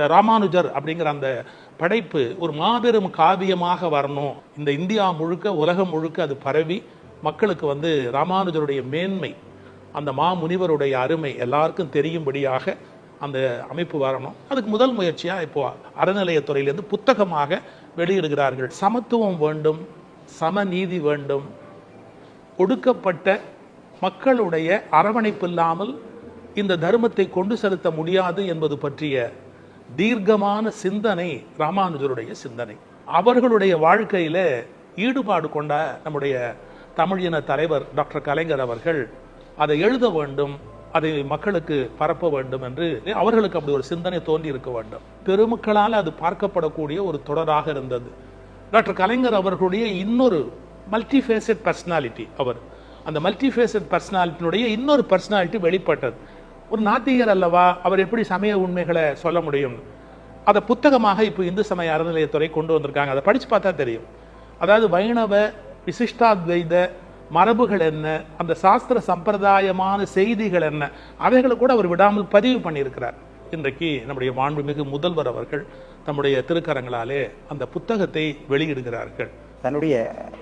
அந்த ராமானுஜர் அப்படிங்கிற அந்த படைப்பு ஒரு மாபெரும் காவியமாக வரணும். இந்த இந்தியா முழுக்க உலகம் முழுக்க அது பரவி மக்களுக்கு வந்து ராமானுஜருடைய மேன்மை அந்த மாமுனிவருடைய அருமை எல்லாருக்கும் தெரியும்படியாக அந்த அமைப்பு வரணும். அதுக்கு முதல் முயற்சியா இப்போ அறநிலையத்துறையிலேருந்து புத்தகமாக வெளியிடுகிறார்கள். சமத்துவம் வேண்டும் சமநீதி வேண்டும். ஒடுக்கப்பட்ட மக்களுடைய அரவணைப்பு இல்லாமல் இந்த தர்மத்தை கொண்டு செலுத்த முடியாது என்பது பற்றிய தீர்க்கமான சிந்தனை ராமானுஜருடைய சிந்தனை. அவர்களுடைய வாழ்க்கையில் ஈடுபாடு கொண்ட நம்முடைய தமிழின தலைவர் டாக்டர் கலைஞர் அவர்கள் அதை எழுத வேண்டும் அதை மக்களுக்கு பரப்ப வேண்டும் என்று அவர்களுக்கு அப்படி ஒரு சிந்தனை தோன்றி இருக்க வேண்டும். பெருமக்களால் அது பார்க்கப்படக்கூடிய ஒரு தொடராக இருந்தது. டாக்டர் கலைஞர் அவர்களுடைய இன்னொரு மல்டிஃபேசட் பர்சனாலிட்டி அவர். அந்த மல்டிஃபேசட் பர்சனாலிட்டியினுடைய இன்னொரு பர்சனாலிட்டி வெளிப்பட்டது. ஒரு நாத்திகர் அல்லவா அவர் எப்படி சமய உண்மைகளை சொல்ல முடியும்? அதை புத்தகமாக இப்போ இந்து சமய அறநிலையத்துறை கொண்டு வந்திருக்காங்க. அதை படித்து பார்த்தா தெரியும். அதாவது வைணவ விசிஷ்டாத்வைத மரபுகள் என்ன? அந்த சாஸ்திர சம்பிரதாயமான செய்திகள் என்ன? அவைகளை கூட அவர் விடாமல் பதிவு பண்ணியிருக்கிறார். இன்றைக்கு நம்முடைய மாண்புமிகு முதல்வர் அவர்கள் தம்முடைய திருக்கரங்களாலே அந்த புத்தகத்தை வெளியிடுகிறார்கள். தன்னுடைய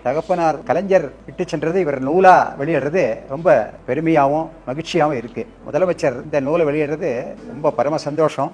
தகப்பனார் கலைஞர் விட்டு சென்றது இவர் நூலா வெளியிடுறது ரொம்ப பெருமையாகவும் மகிழ்ச்சியாகவும் இருக்கு. முதலமைச்சர் இந்த நூலை வெளியிடுறது ரொம்ப பரம சந்தோஷம்.